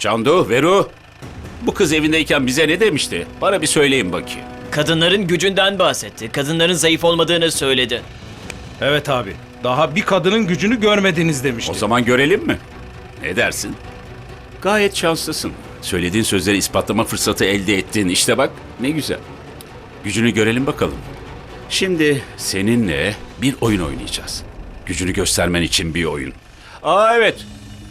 Candu, Veru. Bu kız evindeyken bize ne demişti? Bana bir söyleyin bakayım. Kadınların gücünden bahsetti. Kadınların zayıf olmadığını söyledi. Evet abi. Daha bir kadının gücünü görmediniz demişti. O zaman görelim mi? Ne dersin? Gayet şanslısın. Söylediğin sözleri ispatlama fırsatı elde ettin. İşte bak ne güzel. Gücünü görelim bakalım. Şimdi seninle bir oyun oynayacağız. Gücünü göstermen için bir oyun. Aa evet.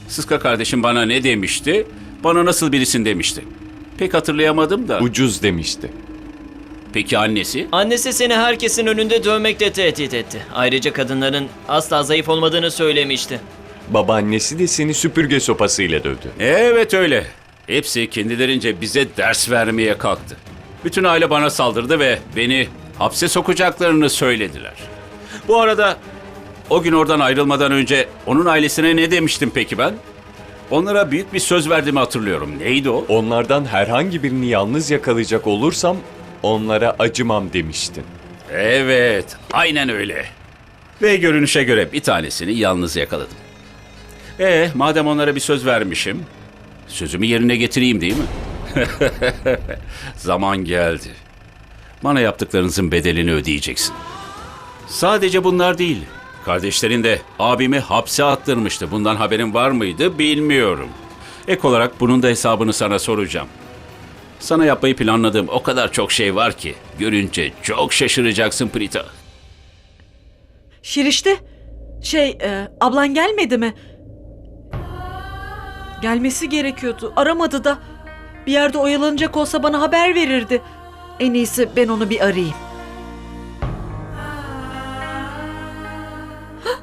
Sıska kardeşim bana ne demişti? Bana nasıl birisin demişti. Pek hatırlayamadım da. Ucuz demişti. Peki annesi? Annesi seni herkesin önünde dövmekle tehdit etti. Ayrıca kadınların asla zayıf olmadığını söylemişti. Babaannesi de seni süpürge sopasıyla dövdü. Evet öyle. Hepsi kendilerince bize ders vermeye kalktı. Bütün aile bana saldırdı ve beni hapse sokacaklarını söylediler. Bu arada o gün oradan ayrılmadan önce onun ailesine ne demiştim peki ben? Onlara büyük bir söz verdiğimi hatırlıyorum. Neydi o? Onlardan herhangi birini yalnız yakalayacak olursam onlara acımam demiştin. Evet, aynen öyle. Ve görünüşe göre bir tanesini yalnız yakaladım. E, madem onlara bir söz vermişim, sözümü yerine getireyim değil mi? Zaman geldi. Bana yaptıklarınızın bedelini ödeyeceksin. Sadece bunlar değil. Kardeşlerin de abimi hapse attırmıştı. Bundan haberin var mıydı bilmiyorum. Ek olarak bunun da hesabını sana soracağım. Sana yapmayı planladığım o kadar çok şey var ki görünce çok şaşıracaksın Prita. Şirişte şey e, ablan gelmedi mi? Gelmesi gerekiyordu. Aramadı da. Bir yerde oyalanacak olsa bana haber verirdi. En iyisi ben onu bir arayayım.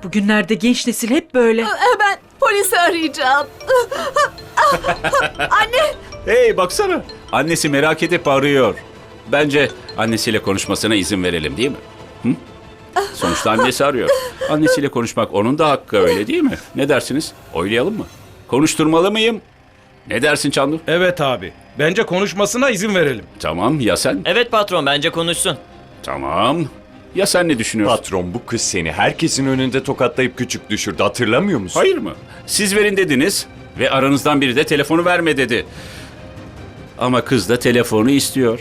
Bugünlerde genç nesil hep böyle. Hemen polisi arayacağım. Hey baksana. Annesi merak edip arıyor. Bence annesiyle konuşmasına izin verelim değil mi? Hı? Sonuçta annesi arıyor. Annesiyle konuşmak onun da hakkı öyle değil mi? Ne dersiniz? Oylayalım mı? Konuşturmalı mıyım? Ne dersin Çandur? Evet abi. Bence konuşmasına izin verelim. Tamam ya sen? Evet patron bence konuşsun. Tamam. Ya sen ne düşünüyorsun? Patron bu kız seni herkesin önünde tokatlayıp küçük düşürdü hatırlamıyor musun? Hayır mı? Siz verin dediniz ve aranızdan biri de telefonu verme dedi. Ama kız da telefonu istiyor.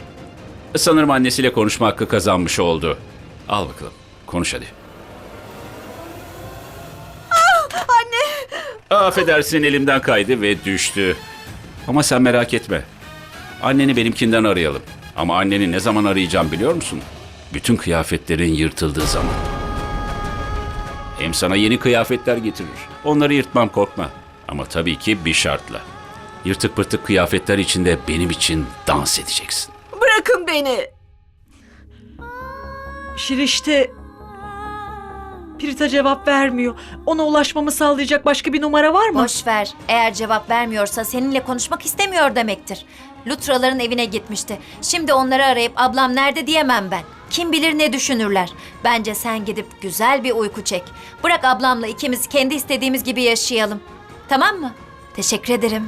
Sanırım annesiyle konuşma hakkı kazanmış oldu. Al bakalım. Konuş hadi. anne! Affedersin elimden kaydı ve düştü. Ama sen merak etme. Anneni benimkinden arayalım. Ama anneni ne zaman arayacağım biliyor musun? Bütün kıyafetlerin yırtıldığı zaman. Hem sana yeni kıyafetler getirir. Onları yırtmam korkma. Ama tabii ki bir şartla. Yırtık pırtık kıyafetler içinde benim için dans edeceksin. Bırakın beni. Şirişte Pirita cevap vermiyor. Ona ulaşmamı sağlayacak başka bir numara var mı? Boş ver. Eğer cevap vermiyorsa seninle konuşmak istemiyor demektir. Lutraların evine gitmişti. Şimdi onları arayıp ablam nerede diyemem ben. Kim bilir ne düşünürler. Bence sen gidip güzel bir uyku çek. Bırak ablamla ikimiz kendi istediğimiz gibi yaşayalım. Tamam mı? Teşekkür ederim.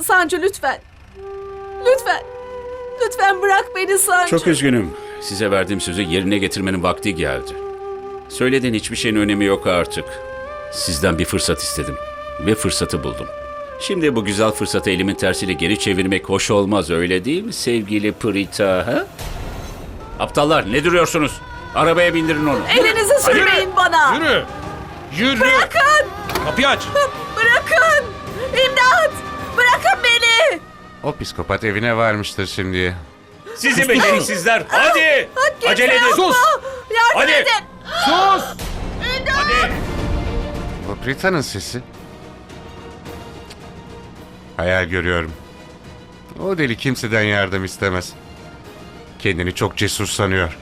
Sancı lütfen. Lütfen. Lütfen bırak beni Sancı. Çok üzgünüm. Size verdiğim sözü yerine getirmenin vakti geldi. Söylediğin hiçbir şeyin önemi yok artık. Sizden bir fırsat istedim ve fırsatı buldum. Şimdi bu güzel fırsatı elimin tersiyle geri çevirmek hoş olmaz öyle değil mi sevgili Prita? Ha? Aptallar ne duruyorsunuz? Arabaya bindirin onu. Elinizi sürmeyin bana. Yürü. Yürü. Bırakın. Kapıyı aç. Bırakın. İmdat. Bırakın beni. O psikopat evine varmıştır şimdi. Sizi beceriksizler. Hadi. Acele edin. Sus. Yardım Hadi. edin. Sus. Hadi. Bu Prita'nın sesi. Hayal görüyorum. O deli kimseden yardım istemez. Kendini çok cesur sanıyor.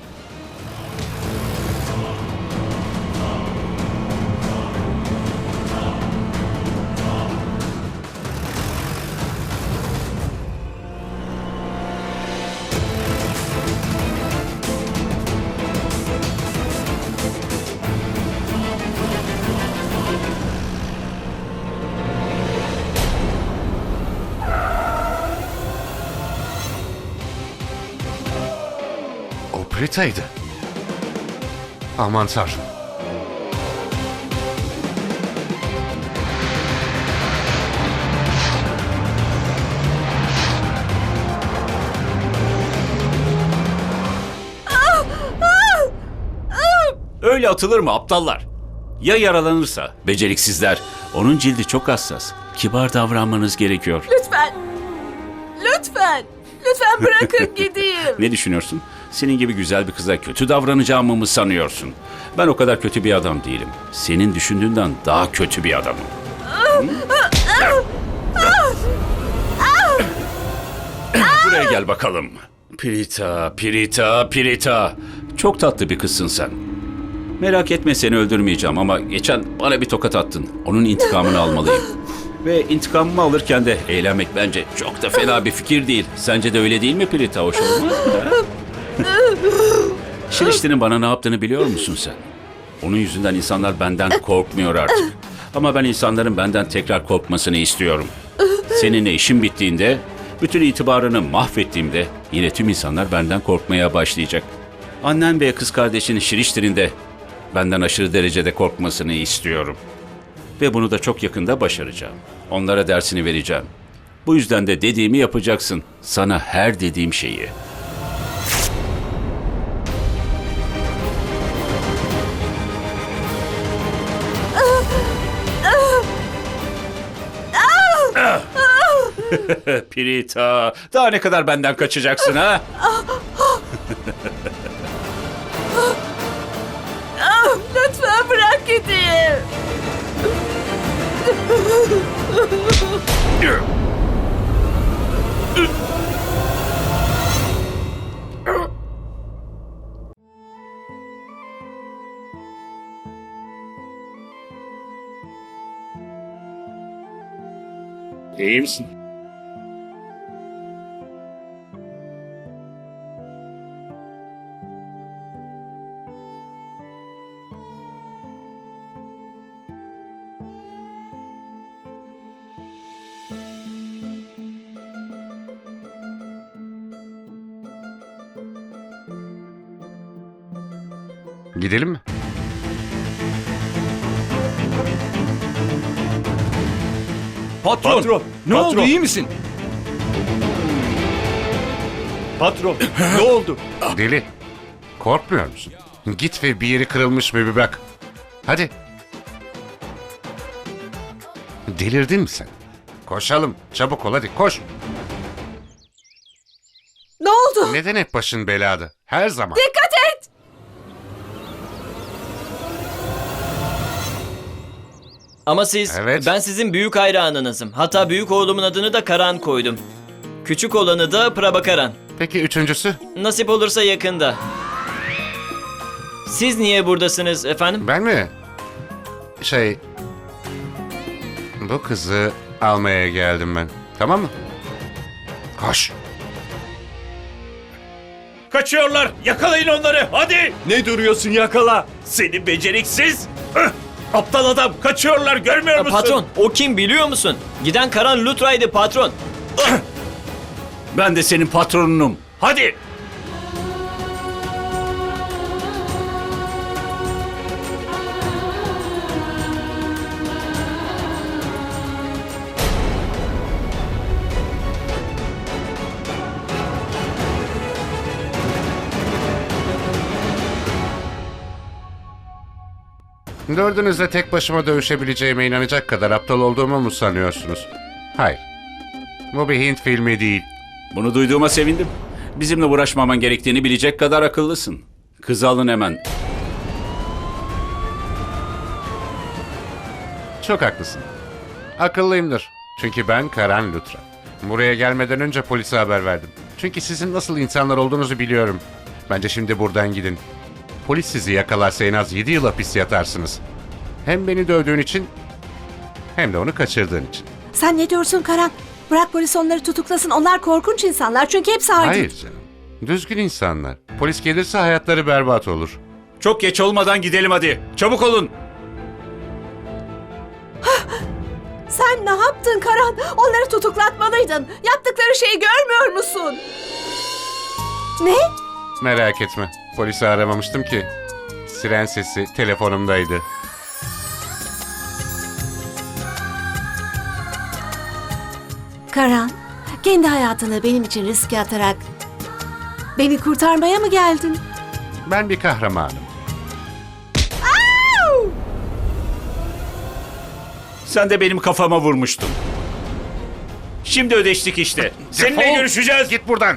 Prita'ydı. Aman tanrım. Öyle atılır mı aptallar? Ya yaralanırsa? Beceriksizler. Onun cildi çok hassas. Kibar davranmanız gerekiyor. Lütfen. Lütfen. Lütfen bırakın gideyim. Ne düşünüyorsun? Senin gibi güzel bir kıza kötü davranacağımı mı sanıyorsun? Ben o kadar kötü bir adam değilim. Senin düşündüğünden daha kötü bir adamım. Buraya gel bakalım. Pirita, Pirita, Pirita. Çok tatlı bir kızsın sen. Merak etme seni öldürmeyeceğim ama geçen bana bir tokat attın. Onun intikamını almalıyım. Ve intikamımı alırken de eğlenmek bence çok da fena bir fikir değil. Sence de öyle değil mi Pirita? Hoş olmaz mı? Şirişti'nin bana ne yaptığını biliyor musun sen? Onun yüzünden insanlar benden korkmuyor artık. Ama ben insanların benden tekrar korkmasını istiyorum. Seninle işim bittiğinde, bütün itibarını mahvettiğimde yine tüm insanlar benden korkmaya başlayacak. Annen ve kız kardeşin Şiriştir'in de benden aşırı derecede korkmasını istiyorum. Ve bunu da çok yakında başaracağım. Onlara dersini vereceğim. Bu yüzden de dediğimi yapacaksın. Sana her dediğim şeyi. Pirita, daha ne kadar benden kaçacaksın ha? Lütfen bırak gideyim. İyi misin? Gidelim mi? Patron, Patron, ne patron. oldu iyi misin? Patron ne oldu? Deli. Korkmuyor musun? Git ve bir yeri kırılmış mı bir bak. Hadi. Delirdin mi sen? Koşalım. Çabuk ol hadi koş. Ne oldu? Neden hep başın belada? Her zaman. Dikkat Ama siz, Evet. ben sizin büyük hayranınızım. Hatta büyük oğlumun adını da Karan koydum. Küçük olanı da Prabakaran. Peki üçüncüsü? Nasip olursa yakında. Siz niye buradasınız efendim? Ben mi? Şey... Bu kızı almaya geldim ben. Tamam mı? Koş. Kaçıyorlar! Yakalayın onları! Hadi! Ne duruyorsun yakala? Seni beceriksiz! Hıh! Aptal adam! Kaçıyorlar! Görmüyor musun? Patron, o kim biliyor musun? Giden Karan Lutra'ydı patron. Ben de senin patronunum. Hadi! Dördünüzle tek başıma dövüşebileceğime inanacak kadar aptal olduğumu mu sanıyorsunuz? Hayır. Bu bir Hint filmi değil. Bunu duyduğuma sevindim. Bizimle uğraşmaman gerektiğini bilecek kadar akıllısın. Kızı alın hemen. Çok haklısın. Akıllıyımdır. Çünkü ben Karan Lutra. Buraya gelmeden önce polise haber verdim. Çünkü sizin nasıl insanlar olduğunuzu biliyorum. Bence şimdi buradan gidin. Polis sizi yakalarsa en az 7 yıl hapis yatarsınız. Hem beni dövdüğün için hem de onu kaçırdığın için. Sen ne diyorsun Karan? Bırak polis onları tutuklasın. Onlar korkunç insanlar çünkü hepsi haydut. Hayır canım. Düzgün insanlar. Polis gelirse hayatları berbat olur. Çok geç olmadan gidelim hadi. Çabuk olun. Sen ne yaptın Karan? Onları tutuklatmalıydın. Yaptıkları şeyi görmüyor musun? Ne? Merak etme. Polisi aramamıştım ki. Siren sesi telefonumdaydı. Karan, kendi hayatını benim için riske atarak beni kurtarmaya mı geldin? Ben bir kahramanım. Sen de benim kafama vurmuştun. Şimdi ödeştik işte. Seninle görüşeceğiz. Git buradan.